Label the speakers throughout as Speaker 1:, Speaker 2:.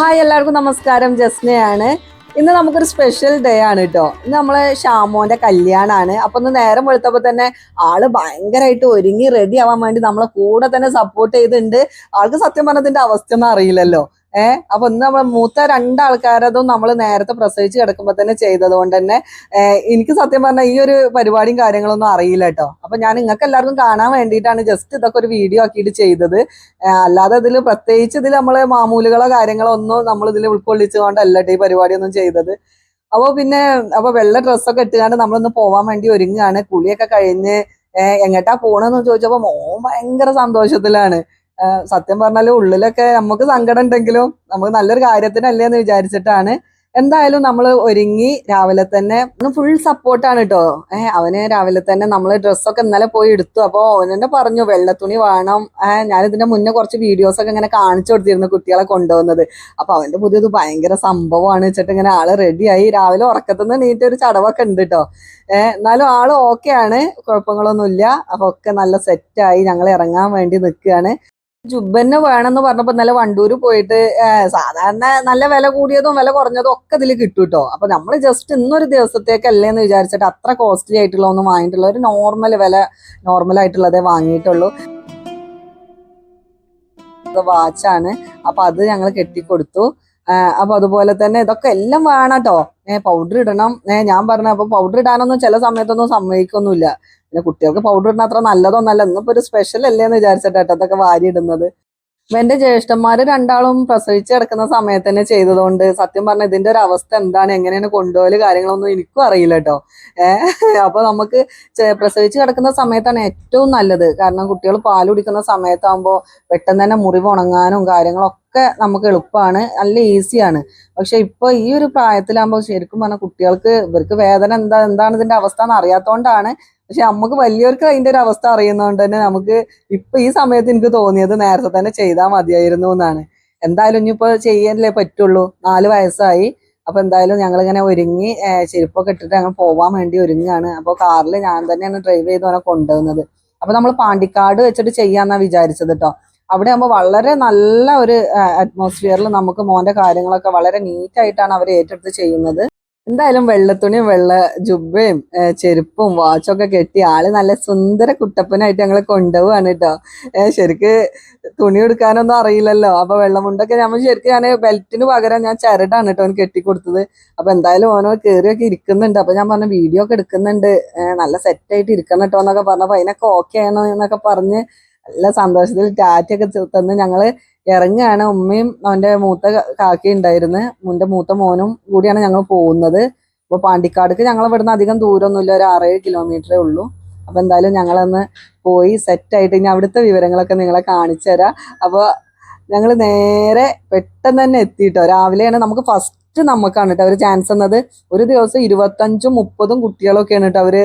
Speaker 1: Hi എല്ലാവർക്കും നമസ്കാരം. ജസ്നയാണ്. ഇന്ന് നമുക്കൊരു സ്പെഷ്യൽ ഡേ ആണ് കേട്ടോ ഇന്ന് നമ്മളെ ഷാമോന്റെ കല്യാണാണ്. അപ്പൊ ഒന്ന് നേരം വെളുത്തപ്പോ തന്നെ ആൾ ഭയങ്കരമായിട്ട് ഒരുങ്ങി റെഡി ആവാൻ വേണ്ടി നമ്മളെ കൂടെ തന്നെ സപ്പോർട്ട് ചെയ്തിട്ടുണ്ട്. ആൾക്ക് സത്യം പറഞ്ഞതിന്റെ അവസ്ഥ ഒന്നും അറിയില്ലല്ലോ. ഏഹ് അപ്പൊ ഇന്ന് നമ്മളെ മൂത്ത രണ്ടാൾക്കാരതും നമ്മൾ നേരത്തെ പ്രസവിച്ച് കിടക്കുമ്പോ തന്നെ ചെയ്തത് കൊണ്ട് തന്നെ എനിക്ക് സത്യം പറഞ്ഞാൽ ഈ ഒരു പരിപാടിയും കാര്യങ്ങളൊന്നും അറിയില്ല കേട്ടോ. അപ്പൊ ഞാൻ നിങ്ങൾക്ക് എല്ലാവർക്കും കാണാൻ വേണ്ടിയിട്ടാണ് ജസ്റ്റ് ഇതൊക്കെ ഒരു വീഡിയോ ആക്കിയിട്ട് ചെയ്തത്. അല്ലാതെ ഇതിൽ പ്രത്യേകിച്ച് ഇതിൽ നമ്മൾ മാമൂലുകളോ കാര്യങ്ങളോ ഒന്നും നമ്മൾ ഇതിൽ ഉൾക്കൊള്ളിച്ചുകൊണ്ടല്ല കൊണ്ടല്ല ഈ പരിപാടിയൊന്നും ചെയ്തത്. അപ്പോൾ പിന്നെ അപ്പൊ വെള്ള ഡ്രസ്സൊക്കെ ഇട്ടുകൊണ്ട് നമ്മളൊന്ന് പോവാൻ വേണ്ടി ഒരുങ്ങുകയാണ് കുളിയൊക്കെ കഴിഞ്ഞ് എങ്ങട്ടാ പോണെന്ന് ചോദിച്ചപ്പോ മോൻ ഭയങ്കര സന്തോഷത്തിലാണ്. സത്യം പറഞ്ഞാൽ ഉള്ളിലൊക്കെ നമുക്ക് സങ്കടം ഉണ്ടെങ്കിലും നമുക്ക് നല്ലൊരു കാര്യത്തിനല്ലേ എന്ന് വിചാരിച്ചിട്ടാണ്. എന്തായാലും നമ്മൾ ഒരുങ്ങി രാവിലെ തന്നെ ഫുൾ സപ്പോർട്ടാണ് കേട്ടോ ഏഹ് അവന് രാവിലെ തന്നെ നമ്മൾ ഡ്രസ്സൊക്കെ ഇന്നലെ പോയി എടുത്തു. അപ്പോൾ അവൻ തന്നെ പറഞ്ഞു വെള്ളത്തുണി വേണം. ഏഹ് ഞാൻ ഇതിന്റെ മുന്നേ കുറച്ച് വീഡിയോസ് ഒക്കെ ഇങ്ങനെ കാണിച്ചു കൊടുത്തിരുന്നു കുട്ടികളെ കൊണ്ടുവന്നത്. അപ്പൊ അവന്റെ പുതിയത് ഭയങ്കര സംഭവമാണ് വെച്ചിട്ട് ഇങ്ങനെ ആൾ റെഡിയായി രാവിലെ ഉറക്കത്തുനിന്ന് നീറ്റ് ഒരു ചടവൊക്കെ ഉണ്ട് കേട്ടോ ഏഹ് എന്നാലും ആൾ ഓക്കെ ആണ്. കുഴപ്പങ്ങളൊന്നുമില്ല. അപ്പൊ ഒക്കെ നല്ല സെറ്റായി ഞങ്ങൾ ഇറങ്ങാൻ വേണ്ടി നിൽക്കുകയാണ്. ജുബന്നെ വേണമെന്ന് പറഞ്ഞപ്പോ നല്ല വണ്ടൂര് പോയിട്ട് സാധാരണ നല്ല വില കൂടിയതും വില കുറഞ്ഞതും ഒക്കെ ഇതിൽ കിട്ടും കേട്ടോ അപ്പൊ നമ്മൾ ജസ്റ്റ് ഇന്നൊരു ദിവസത്തേക്കല്ലേ എന്ന് വിചാരിച്ചിട്ട് അത്ര കോസ്റ്റ്ലി ആയിട്ടുള്ള ഒന്നും വാങ്ങിയിട്ടുള്ള ഒരു നോർമൽ വില നോർമൽ ആയിട്ടുള്ളതേ വാങ്ങിയിട്ടുള്ളൂ. വാച്ചാണ് അപ്പൊ അത് ഞങ്ങൾ കെട്ടിക്കൊടുത്തു. അപ്പൊ അതുപോലെ തന്നെ ഇതൊക്കെ എല്ലാം വേണം കേട്ടോ ഏഹ് പൗഡർ ഇടണം. ഏഹ് ഞാൻ പറഞ്ഞ അപ്പൊ പൗഡർ ഇടാനൊന്നും ചില സമയത്തൊന്നും സമ്മതിക്കൊന്നുമില്ല. പിന്നെ കുട്ടികൾക്ക് പൗഡർ ഇടുന്ന അത്ര നല്ലതൊന്നല്ല. ഇന്നിപ്പോ ഒരു സ്പെഷ്യൽ അല്ലേ എന്ന് വിചാരിച്ചിട്ട് അതൊക്കെ വാരി ഇടുന്നത്. എന്റെ ജ്യേഷ്ഠന്മാര് രണ്ടാളും പ്രസവിച്ച് കിടക്കുന്ന സമയത്ത് തന്നെ ചെയ്തതുകൊണ്ട് സത്യം പറഞ്ഞ ഇതിന്റെ ഒരു അവസ്ഥ എന്താണ് എങ്ങനെയാണ് കൊണ്ടുപോകൽ കാര്യങ്ങളൊന്നും എനിക്കും അറിയില്ല കേട്ടോ ഏഹ് അപ്പൊ നമുക്ക് പ്രസവിച്ച് കിടക്കുന്ന സമയത്താണ് ഏറ്റവും നല്ലത്. കാരണം കുട്ടികൾ പാൽ കുടിക്കുന്ന സമയത്താകുമ്പോൾ പെട്ടെന്ന് തന്നെ മുറിവ് ഉണങ്ങാനും കാര്യങ്ങളൊക്കെ നമുക്ക് എളുപ്പമാണ് നല്ല ഈസിയാണ്. പക്ഷെ ഇപ്പൊ ഈ ഒരു പ്രായത്തിലാകുമ്പോൾ ശരിക്കും പറഞ്ഞാൽ കുട്ടികൾക്ക് ഇവർക്ക് വേദന എന്താ എന്താണ് ഇതിന്റെ അവസ്ഥ എന്ന് അറിയാത്തോണ്ടാണ്. പക്ഷെ നമുക്ക് വലിയവർക്ക് അതിന്റെ ഒരു അവസ്ഥ അറിയുന്നതുകൊണ്ട് തന്നെ നമുക്ക് ഇപ്പൊ ഈ സമയത്ത് എനിക്ക് തോന്നിയത് നേരത്തെ തന്നെ ചെയ്താൽ മതിയായിരുന്നു എന്നാണ്. എന്തായാലും ഇനിയിപ്പോ ചെയ്യാനല്ലേ പറ്റുള്ളൂ. നാല് വയസ്സായി. അപ്പൊ എന്തായാലും ഞങ്ങൾ ഇങ്ങനെ ഒരുങ്ങി ചെരുപ്പൊക്കെ ഇട്ടിട്ട് ഞങ്ങൾ പോവാൻ വേണ്ടി ഒരുങ്ങാണ്. അപ്പോൾ കാറിൽ ഞാൻ തന്നെയാണ് ഡ്രൈവ് ചെയ്ത് അവനെ കൊണ്ടുവന്നത്. അപ്പൊ നമ്മൾ പാണ്ടിക്കാട് വെച്ചിട്ട് ചെയ്യാന്നാ വിചാരിച്ചത് കേട്ടോ അവിടെ ആകുമ്പോൾ വളരെ നല്ല ഒരു അറ്റ്മോസ്ഫിയറിൽ നമുക്ക് മോന്റെ കാര്യങ്ങളൊക്കെ വളരെ നീറ്റായിട്ടാണ് അവർ ഏറ്റെടുത്ത് ചെയ്യുന്നത്. എന്തായാലും വെള്ളത്തുണിയും വെള്ള ജുബയും ചെരുപ്പും വാച്ചൊക്കെ കെട്ടി ആൾ നല്ല സുന്ദര കുട്ടപ്പനായിട്ട് ഞങ്ങൾ കൊണ്ടുപോവാണ് കേട്ടോ ശരിക്ക് തുണി എടുക്കാനൊന്നും അറിയില്ലല്ലോ. അപ്പൊ വെള്ളമുണ്ടൊക്കെ നമ്മൾ ശരിക്കും ഞാൻ ബെൽറ്റിന് പകരം ഞാൻ ചരടാണ് കേട്ടോ അവന് കെട്ടിക്കൊടുത്തത്. അപ്പൊ എന്തായാലും ഓനോ കയറിയൊക്കെ ഇരിക്കുന്നുണ്ട്. അപ്പൊ ഞാൻ പറഞ്ഞ വീഡിയോ ഒക്കെ എടുക്കുന്നുണ്ട്. നല്ല സെറ്റായിട്ട് ഇരിക്കണം കേട്ടോ എന്നൊക്കെ പറഞ്ഞപ്പോ അതിനൊക്കെ ഓക്കെ ആണോ എന്നൊക്കെ പറഞ്ഞ് നല്ല സന്തോഷത്തിൽ ടാറ്റൊക്കെ തന്ന് ഞങ്ങൾ ഇറങ്ങുകയാണ് ഉമ്മയും അവന്റെ മൂത്ത കാക്കി ഉണ്ടായിരുന്നു. മുന്റെ മൂത്ത മോനും കൂടിയാണ് ഞങ്ങൾ പോകുന്നത്. അപ്പൊ പാണ്ടിക്കാടക്ക് ഞങ്ങൾ ഇവിടുന്ന് അധികം ദൂരമൊന്നുമില്ല. ഒരു ആറേഴ് കിലോമീറ്ററേ ഉള്ളൂ. അപ്പൊ എന്തായാലും ഞങ്ങളൊന്ന് പോയി സെറ്റായിട്ട് ഇനി അവിടുത്തെ വിവരങ്ങളൊക്കെ നിങ്ങളെ കാണിച്ചു തരാം. അപ്പൊ ഞങ്ങൾ നേരെ പെട്ടെന്ന് തന്നെ എത്തിയിട്ടോ രാവിലെയാണ് നമുക്ക് ഫസ്റ്റ് നമുക്കാണ് കേട്ടോ ഒരു ചാൻസ് എന്നത് ഒരു ദിവസം ഇരുപത്തഞ്ചും മുപ്പതും കുട്ടികളൊക്കെയാണ് കേട്ടോ അവർ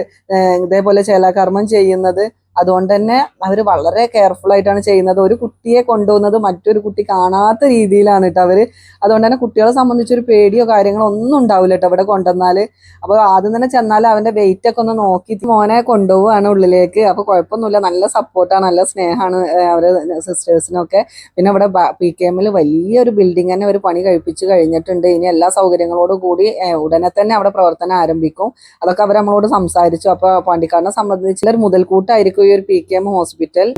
Speaker 1: ഇതേപോലെ ചേലാകർമ്മം ചെയ്യുന്നത്. അതുകൊണ്ട് തന്നെ അവർ വളരെ കെയർഫുൾ ആയിട്ടാണ് ചെയ്യുന്നത്. ഒരു കുട്ടിയെ കൊണ്ടുവന്നത് മറ്റൊരു കുട്ടി കാണാത്ത രീതിയിലാണ് കേട്ടോ അവർ. അതുകൊണ്ട് തന്നെ കുട്ടികളെ സംബന്ധിച്ചൊരു പേടിയോ കാര്യങ്ങളോ ഒന്നും ഉണ്ടാവില്ല കേട്ടോ ഇവിടെ കൊണ്ടുവന്നാൽ അപ്പോൾ ആദ്യം തന്നെ ചെന്നാൽ അവന്റെ വെയിറ്റ് ഒക്കെ ഒന്ന് നോക്കി മോനെ കൊണ്ടുപോവാണ് ഉള്ളിലേക്ക്. അപ്പോൾ കുഴപ്പമൊന്നുമില്ല. നല്ല സപ്പോർട്ടാണ് നല്ല സ്നേഹമാണ് അവർ സിസ്റ്റേഴ്സിനൊക്കെ പിന്നെ ഇവിടെ പി കെ എമ്മിൽ വലിയൊരു ബിൽഡിംഗ് തന്നെ ഒരു പണി കഴിപ്പിച്ച് കഴിഞ്ഞിട്ടുണ്ട്. ഇനി എല്ലാ സൗകര്യങ്ങളോടും കൂടി ഉടനെ തന്നെ അവിടെ പ്രവർത്തനം ആരംഭിക്കും. അതൊക്കെ അവർ നമ്മളോട് സംസാരിച്ചു. അപ്പോൾ പാണ്ടിക്കാടിനെ സംബന്ധിച്ച് മുതൽക്കൂട്ടായിരിക്കും ഈ ഒരു പി കെ എം ഹോസ്പിറ്റൽ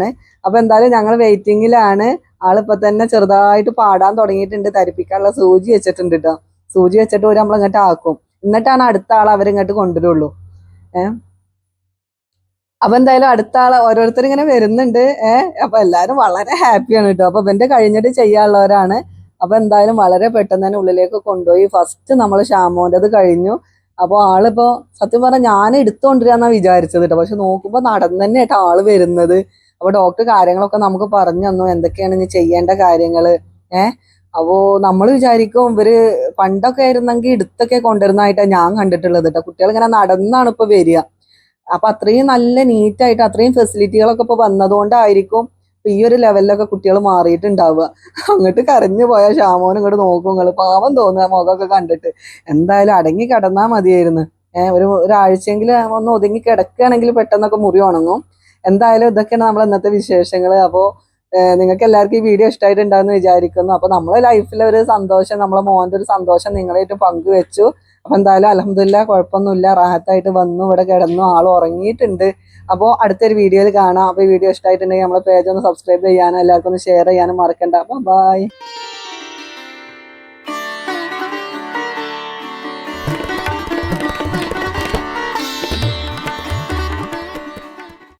Speaker 1: അപ്പൊ എന്തായാലും ഞങ്ങൾ വെയിറ്റിംഗിലാണ് ആളിപ്പോ തന്നെ ചെറുതായിട്ട് പാടാൻ തുടങ്ങിയിട്ടുണ്ട്. തരിപ്പിക്കാനുള്ള സൂചി വെച്ചിട്ടുണ്ട് കേട്ടോ സൂചി വെച്ചിട്ട് ഒരു നമ്മൾ ഇങ്ങോട്ട് ആക്കും. എന്നിട്ടാണ് അടുത്ത ആൾ അവരിങ്ങോട്ട് കൊണ്ടുവരുള്ളൂ. ഏഹ് അപ്പൊ എന്തായാലും അടുത്ത ആൾ ഓരോരുത്തർ ഇങ്ങനെ വരുന്നുണ്ട്. ഏഹ് അപ്പൊ എല്ലാരും വളരെ ഹാപ്പിയാണ് കേട്ടോ അപ്പൊ ഇവന്റെ കഴിഞ്ഞിട്ട് ചെയ്യാനുള്ളവരാണ്. അപ്പൊ എന്തായാലും വളരെ പെട്ടെന്ന് തന്നെ ഉള്ളിലേക്ക് കൊണ്ടുപോയി. ഫസ്റ്റ് നമ്മൾ ഷാമോന്റേത് കഴിഞ്ഞു. അപ്പോൾ ആളിപ്പോ സത്യം പറഞ്ഞാൽ ഞാൻ എടുത്തോണ്ടിരാന്നാ വിചാരിച്ചത് കേട്ടോ പക്ഷെ നോക്കുമ്പോ നടന്നു തന്നെ കേട്ടോ ആൾ വരുന്നത്. അപ്പൊ ഡോക്ടർ കാര്യങ്ങളൊക്കെ നമുക്ക് പറഞ്ഞു തന്നു. എന്തൊക്കെയാണ് ഇനി ചെയ്യേണ്ട കാര്യങ്ങൾ? ഏഹ് അപ്പോ നമ്മൾ വിചാരിക്കും ഇവർ പണ്ടൊക്കെ ആയിരുന്നെങ്കിൽ എടുത്തൊക്കെ കൊണ്ടുവരുന്നതായിട്ടാണ് ഞാൻ കണ്ടിട്ടുള്ളത് കേട്ടോ കുട്ടികൾ ഇങ്ങനെ നടന്നാണ് ഇപ്പൊ വരിക. അപ്പൊ അത്രയും നല്ല നീറ്റായിട്ട് അത്രയും ഫെസിലിറ്റികളൊക്കെ ഇപ്പൊ വന്നതുകൊണ്ടായിരിക്കും ഇപ്പൊ ഈ ഒരു ലെവലിലൊക്കെ കുട്ടികൾ മാറിയിട്ടുണ്ടാവുക. അങ്ങോട്ട് കരഞ്ഞു പോയ ഷാമോൻ ഇങ്ങോട്ട് നോക്കും. നിങ്ങൾ പാവം തോന്നുക മുഖമൊക്കെ കണ്ടിട്ട്. എന്തായാലും അടങ്ങി കിടന്നാ മതിയായിരുന്നു. ഏഹ് ഒരു ഒരാഴ്ചയെങ്കിലും ഒന്ന് ഒതുങ്ങി കിടക്കുകയാണെങ്കിൽ പെട്ടെന്നൊക്കെ മുറി ഉണങ്ങും. എന്തായാലും ഇതൊക്കെയാണ് നമ്മൾ ഇന്നത്തെ വിശേഷങ്ങൾ അപ്പോൾ നിങ്ങൾക്ക് എല്ലാവർക്കും ഈ വീഡിയോ ഇഷ്ടമായിട്ടുണ്ടാകുന്ന വിചാരിക്കുന്നു. അപ്പൊ നമ്മളെ ലൈഫിലെ ഒരു സന്തോഷം നമ്മളെ മോന്റെ ഒരു സന്തോഷം നിങ്ങളായിട്ട് പങ്കുവെച്ചു. അപ്പൊ എന്തായാലും അലഹമില്ല കുഴപ്പമൊന്നുമില്ല. റാഹത്തായിട്ട് വന്നു ഇവിടെ കിടന്നു ആൾ ഉറങ്ങിയിട്ടുണ്ട്. അപ്പോൾ അടുത്തൊരു വീഡിയോയിൽ കാണാം. അപ്പോൾ ഈ വീഡിയോ ഇഷ്ടമായിട്ടുണ്ടെങ്കിൽ നമ്മളെ പേജ് ഒന്ന് സബ്സ്ക്രൈബ് ചെയ്യാനും എല്ലാവർക്കും ഒന്ന് ഷെയർ ചെയ്യാനും മറക്കണ്ട. അപ്പോൾ ബൈ